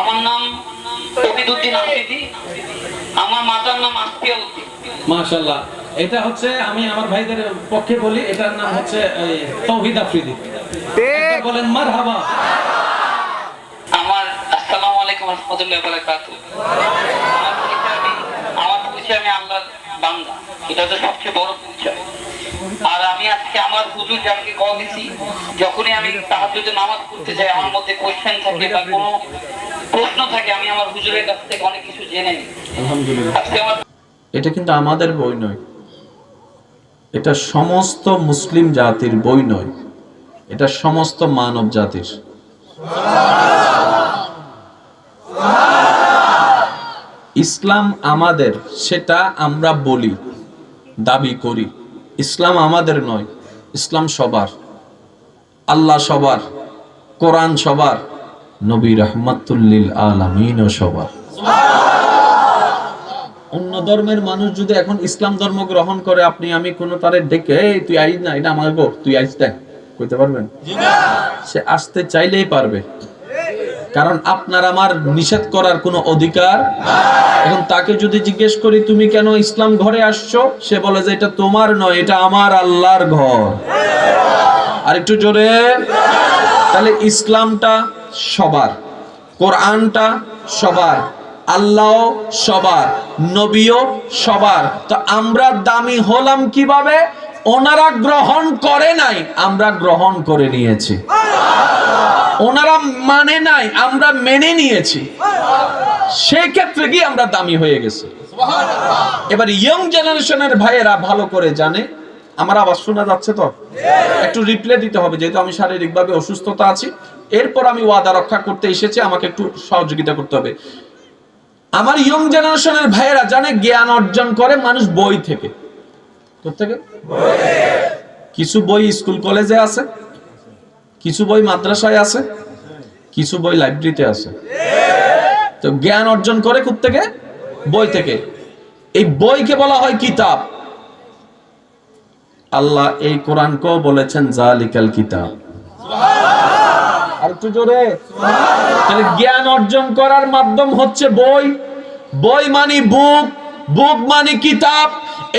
আমার নাম তবিদুদ্দিন আফ্রিদি আমার মাতার নাম আসফিয়া উদ্দিন মাশাআল্লাহ। এটা হচ্ছে আমি আমার ভাইদের পক্ষে বলি এটার নাম হচ্ছে তৌহিদ আফ্রিদি। বলেন মারহাবা। আমার আসসালামু আলাইকুম রহমতুল্লাহ বারাকাতু আমার পরিচয় আমি আমার পরিচয় আমি আল্লাহর বান্দা। এটা তো সবচেয়ে বড় পরিচয়। আর আমি আজকে আমার হুজুর যে আমাকে কল দিছি যখনই আমি তাহাজ্জুদে নামাজ পড়তে যাই আমার মধ্যে কোয়েশ্চেন থাকে বা কোনো প্রশ্ন থাকে আমি আমার হুজুরের কাছ থেকে অনেক কিছু জেনে নিই। আলহামদুলিল্লাহ। এটা কিন্তু আমাদের বই নয়। এটা সমস্ত মুসলিম জাতির বই নয়। এটা সমস্ত মানব জাতির। ইসলাম আমাদের সেটা আমরা বলি দাবি করি। ইসলাম আমাদের নয় ইসলাম সবার। আল্লাহ সবার কোরআন সবার। নবী রহমাতুল্লিল আলমিনও সবার। অন্য ধর্মের মানুষ যদি এখন ইসলাম ধর্ম গ্রহণ করে আপনি আমি কোন তারে ডেকে এই তুই আইস না এটা আমার গো তুই আইস দেখ। কইতে পারবেন? সে আসতে চাইলেই পারবে। কারণ আপনার আমার নিষেধ করার কোনো অধিকার এখন তাকে যদি জিজ্ঞেস করি তুমি কেন ইসলাম ঘরে আসছো? সে বলে যে এটা তোমার নয় এটা আমার আল্লাহর ঘর। আর একটু জোরে। তাহলে ইসলামটা সবার। কোরআনটা সবার আল্লাহ সবার, নবীও সবার। তো আমরা দামি হলাম কীভাবে? ওনারা গ্রহণ করে নাই, আমরা গ্রহণ করে নিয়েছি। ওনারা মানে নাই, আমরা মেনে নিয়েছি। সেক্ষেত্রে কি আমরা দামি হয়ে গেছি? এবার ইয়ং জেনারেশনের ভাইয়েরা ভালো করে জানে। আমার আওয়াজ শোনা যাচ্ছে তো? একটু রিপ্লে দিতে হবে, যেহেতু আমি শারীরিকভাবে অসুস্থতা আছি। এরপর আমি ওয়াদা রক্ষা করতে এসেছি, আমাকে একটু সহযোগিতা করতে হবে। আমার ইয়ং জেনারেশনের ভাইয়েরা জানে, জ্ঞান অর্জন করে মানুষ বই থেকে। কোথেকে কিছু বই স্কুল কলেজে আছে, কিছু বই মাদ্রাসায় আছে, কিছু বই লাইব্রেরিতে আছে। তো জ্ঞান অর্জন করে থেকে বই থেকে। এই বইকে বলা হয় কিতাব। আল্লাহ এই কোরআনকেও বলেছেন, জালিকাল কিতাব। আর জোরে। তাহলে জ্ঞান অর্জন করার মাধ্যম হচ্ছে বই। বই মানে বুক বুক মানে কিতাব।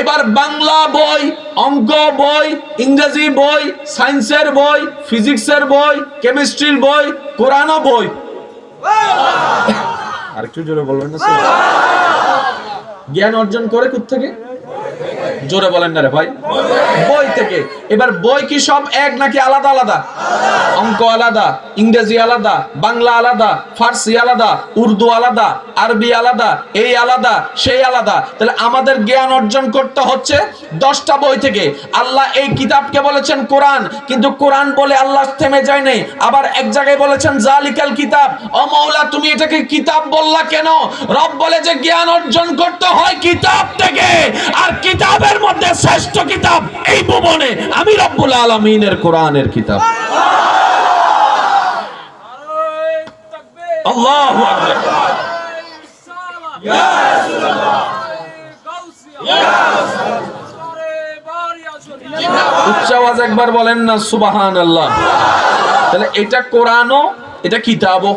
এবার বাংলা বই, অঙ্ক বই, ইংরেজি বই, সায়েন্সের বই, ফিজিক্সের বই, কেমিস্ট্রির বই, কোরআনও বই। আর একটু জোরে বলবেন না জ্ঞান অর্জন করে থেকে জোরে বলেন না রে ভাই। বই থেকে। এবার বই কি সব এক নাকি আলাদা আলাদা? অঙ্ক আলাদা, ইংরেজি আলাদা, বাংলা আলাদা, ফার্সি আলাদা, উর্দু আলাদা, আরবি আলাদা, এই আলাদা, সেই আলাদা। তাহলে আমাদের জ্ঞান অর্জন করতে হচ্ছে দশটা বই থেকে। আল্লাহ এই কিতাবকে বলেছেন কোরআন, কিন্তু কোরআন বলে আল্লাহ থেমে যায় নাই। আবার এক জায়গায় বলেছেন, জালিকাল কিতাব। অমৌলা তুমি এটাকে কিতাব বললা কেন? রব বলে যে জ্ঞান অর্জন করতে হয় কিতাব থেকে, আর কিতাবের মধ্যে শ্রেষ্ঠ কিতাব এই ভুবনে আমি রব্বুল আলমিনের কোরআনের কিতাব। উচ্চ আওয়াজ একবার বলেন না সুবাহান আল্লাহ তাহলে এটা কোরআনও, এটা কিতাবও।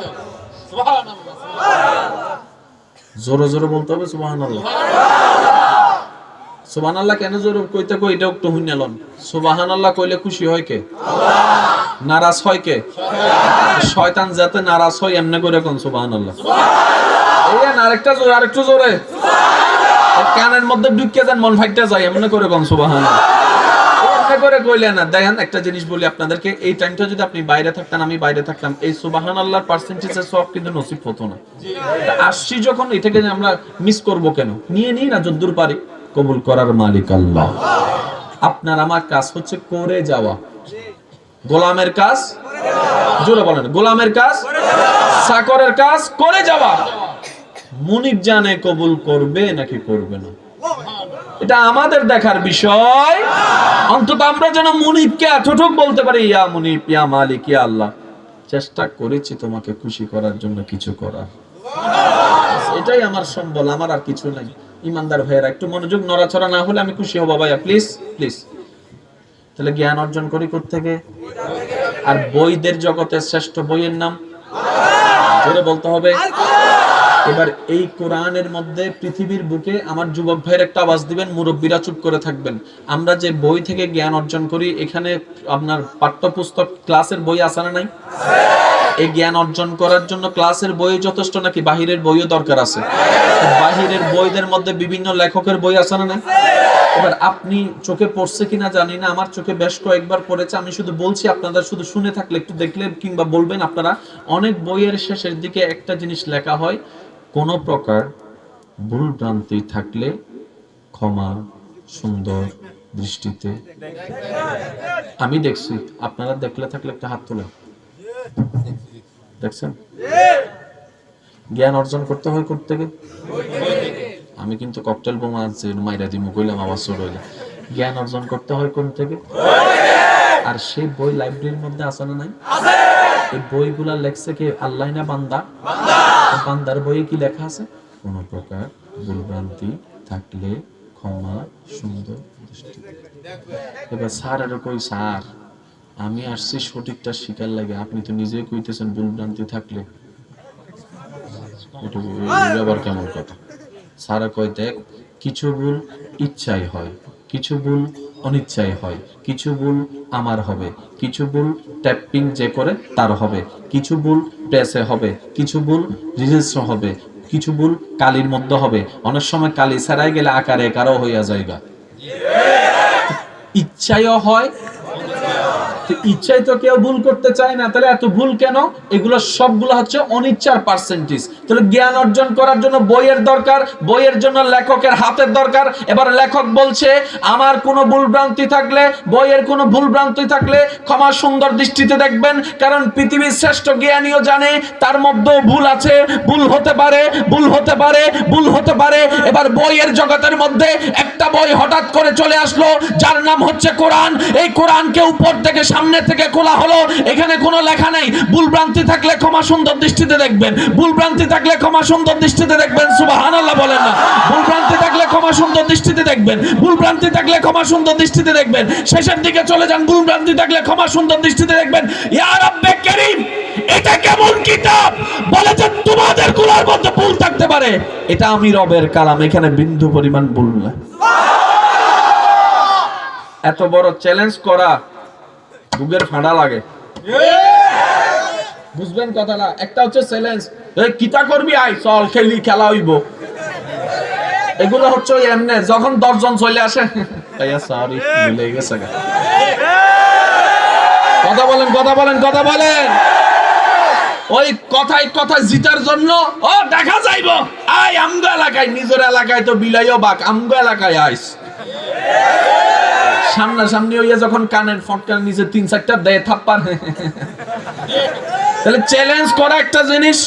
জোরে জোরে বলতে হবে সুবাহান আল্লাহ আল্লাহ কেন জোরে কইতে কই? এটা একটু সুবাহান আল্লাহ কইলে খুশি হয় কে? নারাজ হয় কে? শয়তান যাতে নারাজ হয় এমনি করে কোন সুবাহান আল্লাহ আরেকটা জোরে, আরেকটু জোরে। কানের মধ্যে ঢুকিয়ে যান মন যায়, এমনি করে কোন সুবাহান করে কইলে না, দেখেন একটা জিনিস বলি আপনাদেরকে, এই টাইমটা যদি আপনি বাইরে থাকতেন, আমি বাইরে থাকতাম, এই সুবাহান আল্লাহর পার্সেন্টেজের সব কিন্তু নসিব হতো না। আসছি যখন এটাকে আমরা মিস করব কেন? নিয়ে নিই না যদ্দূর পারি। কবুল করার মালিক আল্লাহ। আপনার আমার কাজ হচ্ছে করে যাওয়া। গোলামের কাজ জোরে বলেন, গোলামের কাজ চাকরের কাজ করে যাওয়া। মুনিব জানে কবুল করবে নাকি করবে না। এটা আমাদের দেখার বিষয়। অন্তত আমরা যেন মুনিবকে এতটুক বলতে পারি, ইয়া মুনিব ইয়া মালিক, ইয়া আল্লাহ, চেষ্টা করেছি তোমাকে খুশি করার জন্য কিছু করার। এটাই আমার সম্বল, আমার আর কিছু নাই। ইমানদার ভাইয়েরা, একটু মনোযোগ নড়াচড়া না হলে আমি খুশি হব। ভাইয়া প্লিজ প্লিজ তাহলে জ্ঞান অর্জন করি থেকে আর বইদের জগতের শ্রেষ্ঠ বইয়ের নাম? জোরে বলতে হবে। এবার এই কোরআনের মধ্যে পৃথিবীর বুকে আমার যুবক ভাইয়ের একটা আওয়াজ দিবেন, মুরব্বীরা চুপ করে থাকবেন। আমরা যে বই থেকে জ্ঞান অর্জন করি, এখানে আপনার পাঠ্যপুস্তক ক্লাসের বই আছে না নাই? এই জ্ঞান অর্জন করার জন্য ক্লাসের বই যথেষ্ট নাকি? বাহিরের বইও দরকার আছে। বাহিরের বইদের মধ্যে বিভিন্ন লেখকের বই আছে না এবার আপনি চোখে পড়ছে কিনা জানি না, আমার চোখে বেশ কয়েকবার পড়েছে। আমি শুধু বলছি আপনারা শুধু শুনে থাকলে, একটু দেখলে কিংবা বলবেন আপনারা, অনেক বইয়ের শেষের দিকে একটা জিনিস লেখা হয়, কোনো প্রকার ভুল ভ্রান্তি থাকলে ক্ষমা সুন্দর দৃষ্টিতে। আমি দেখছি, আপনারা দেখলে থাকলে একটা হাত তোলেন দেখছেন? জ্ঞান অর্জন করতে হয় করতে আমি কিন্তু ককটেল বোমা আছে মাইরা দিমু, কইলাম আবার ছোট হইলে। জ্ঞান অর্জন করতে হয় কোন থেকে আর সেই বই লাইব্রেরির মধ্যে আছে না নাই? এই বইগুলা লেখছে কে? আল্লাহ না বান্দা! বান্দার বইয়ে কি লেখা আছে? কোন প্রকার ভুলভ্রান্তি থাকলে ক্ষমা সুন্দর দৃষ্টিতে। এবার স্যার আর কই স্যার? আমি আসছি, সঠিকটা শিকার লাগে। আপনি তো নিজেই কইতেছেন ভুলভ্রান্তি থাকলে। এটা আবার কেমন কথা? সারা কয় দেখ, কিছু ভুল ইচ্ছাই হয়, কিছু ভুল অনিচ্ছাই হয়, কিছু ভুল আমার হবে, কিছু ভুল ট্যাপিং যে করে তার হবে, কিছু ভুল প্রেসে হবে, কিছু ভুল রিজিস্ট্র হবে, কিছু ভুল কালির মধ্যে হবে। অনেক সময় কালি ছাড়াই গেলে আকারে কারও হইয়া যায়গা ইচ্ছাইও হয় ইচ্ছাই তো কেউ ভুল করতে চায় না। তাহলে এত ভুল কেন? এগুলো সবগুলো হচ্ছে অনিচ্ছার পার্সেন্টেজ তাহলে জ্ঞান অর্জন করার জন্য বইয়ের দরকার, বইয়ের জন্য লেখকের হাতের দরকার। এবার লেখক বলছে, আমার কোনো ভুল ভ্রান্তি থাকলে, বইয়ের কোনো ভুল ভ্রান্তি থাকলে ক্ষমা সুন্দর দৃষ্টিতে দেখবেন। কারণ পৃথিবীর শ্রেষ্ঠ জ্ঞানীও জানে, তার মধ্যেও ভুল আছে। ভুল হতে পারে, ভুল হতে পারে, ভুল হতে পারে। এবার বইয়ের জগতের মধ্যে একটা বই হঠাৎ করে চলে আসলো, যার নাম হচ্ছে কোরআন। এই কোরআনকে উপর থেকে সামনে থেকে খোলা হলো, এখানে কোনো লেখা নেই। ভুল ভ্রান্তি থাকলে ক্ষমা সুন্দর দৃষ্টিতে দেখবেন। ভুল ভ্রান্তি থাকলে ক্ষমা সুন্দর দৃষ্টিতে দেখবেন। সুবহানাল্লাহ বলেন না। ভুল ভ্রান্তি থাকলে ক্ষমা সুন্দর দৃষ্টিতে দেখবেন। ভুল ভ্রান্তি থাকলে ক্ষমা সুন্দর দৃষ্টিতে দেখবেন। শেষের দিকে চলে যান। ভুল ভ্রান্তি থাকলে ক্ষমা সুন্দর দৃষ্টিতে দেখবেন। ইয়া রাব্বে কারীম, এটা কেমন কিতাব? বলে যে তোমাদেরগুলার মধ্যে ভুল থাকতে পারে। এটা আমি রবের কালাম, এখানে বিন্দু পরিমাণ ভুল না। এত বড় চ্যালেঞ্জ করা বুকের ফাঁড়া লাগে। বুঝবেন কথাটা? একটা হচ্ছে চ্যালেঞ্জ কিতা করবি? আই চল, খেলি, খেলা হইব। এগুলো হচ্ছে এমনে, যখন দশজন চলে আসে সরি ভুলে গেছে। কথা বলেন কথা বলেন কথা বলেন। ওই কথায় কথায় জিতার জন্য, ও, দেখা যাইব। আই আমগো এলাকায়, নিজের এলাকায় তো বিলাইও বাক আমগো এলাকায় আইস। সামনাসামনি হইয়া যখন কানের ফটকার নিচে তিন চারটা দেয় থাপ্পার তাহলে চ্যালেঞ্জ করা একটা জিনিস,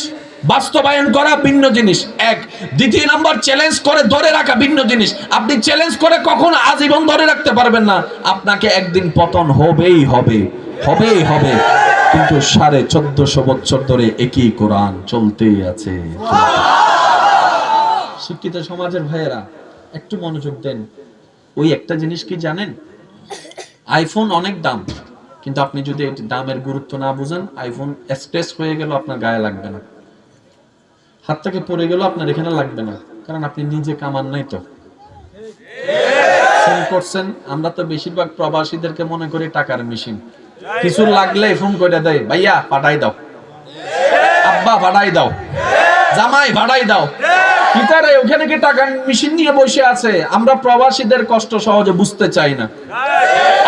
বাস্তবায়ন করা ভিন্ন জিনিস। এক, দ্বিতীয় নম্বর চ্যালেঞ্জ করে ধরে রাখা ভিন্ন জিনিস। আপনি চ্যালেঞ্জ করে কখনো আজীবন ধরে রাখতে পারবেন না। আপনাকে একদিন পতন হবেই হবে হবেই হবে। কিন্তু সাড়ে চোদ্দশো বছর ধরে একই কোরআন চলতেই আছে। শিক্ষিত সমাজের ভাইয়েরা, একটু মনোযোগ দেন। ওই একটা জিনিস কি জানেন? আইফোন অনেক দাম, কিন্তু আপনি যদি দামের গুরুত্ব না বুঝেন আইফোন স্ক্র্যাচ হয়ে গেল আপনার গায়ে লাগবে না। হাত থেকে পড়ে গেল আপনার এখানে লাগবে না, কারণ আপনি নিজে কামান নাই তো। ফোন করছেন, আমরা তো বেশিরভাগ প্রবাসীদেরকে মনে করি টাকার মেশিন কিছু লাগলে ফোন করে দেয়, ভাইয়া, পাঠাই দাও। আব্বা, পাঠাই দাও। জামাই ভাড়াই দাও। কিতারে ওখানে কি টাকা মেশিন নিয়ে বসে আছে? আমরা প্রবাসীদের কষ্ট সহজে বুঝতে চাই না।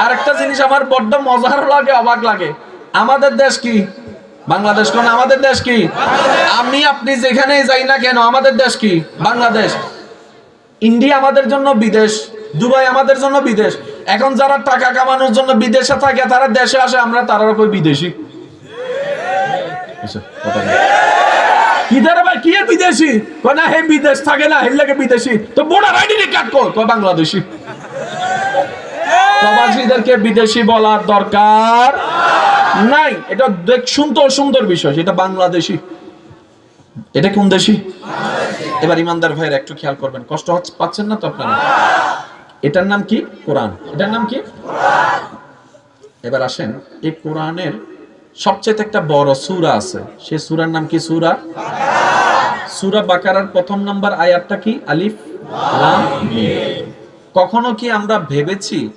আরেকটা জিনিস আমার বড্ড মজার লাগে, অবাক লাগে। আমাদের দেশ কি? বাংলাদেশ কোন আমাদের দেশ কি? আমি, আপনি যেখানেই যাই না কেন, আমাদের দেশ কি? বাংলাদেশ। ইন্ডিয়া আমাদের জন্য বিদেশ, দুবাই আমাদের জন্য বিদেশ। এখন যারা টাকা কামানোর জন্য বিদেশে থাকে, তারা দেশে আসে, আমরা তারা বিদেশি। কথা বলো। কি ধরে ভাই? কি বিদেশি? হে বিদেশ থাকে না লাগে বিদেশি। তো বোর্ডার কর বাংলাদেশি। প্রবাসীদেরকে বিদেশি বলার দরকার নাই। এটা দেখ সুন্দর বিষয় এটা বাংলাদেশি। এটা কোন দেশি? এবার ইমানদার ভাইয়ের একটু খেয়াল করবেন, কষ্ট হচ্ছে, পাচ্ছেন না তো আপনারা? এটার নাম কি? কোরআন। এটার নাম কি? এবার আসেন, এই কোরআনের সবচেয়ে একটা বড় সুরা আছে। সে সুরার নাম কি সুরা? সুরা বাকারার প্রথম নাম্বার আয়াতটা কি? আলিফ লাম। কখনো কি আমরা ভেবেছি